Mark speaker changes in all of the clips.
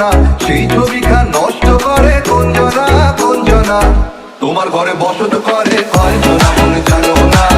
Speaker 1: না সেই ছবিখা নষ্ট করে কঞ্জনা কঞ্জনা তোমার ঘরে বসত করে কঞ্জনা মনে জানো না।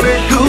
Speaker 1: Hey, hey.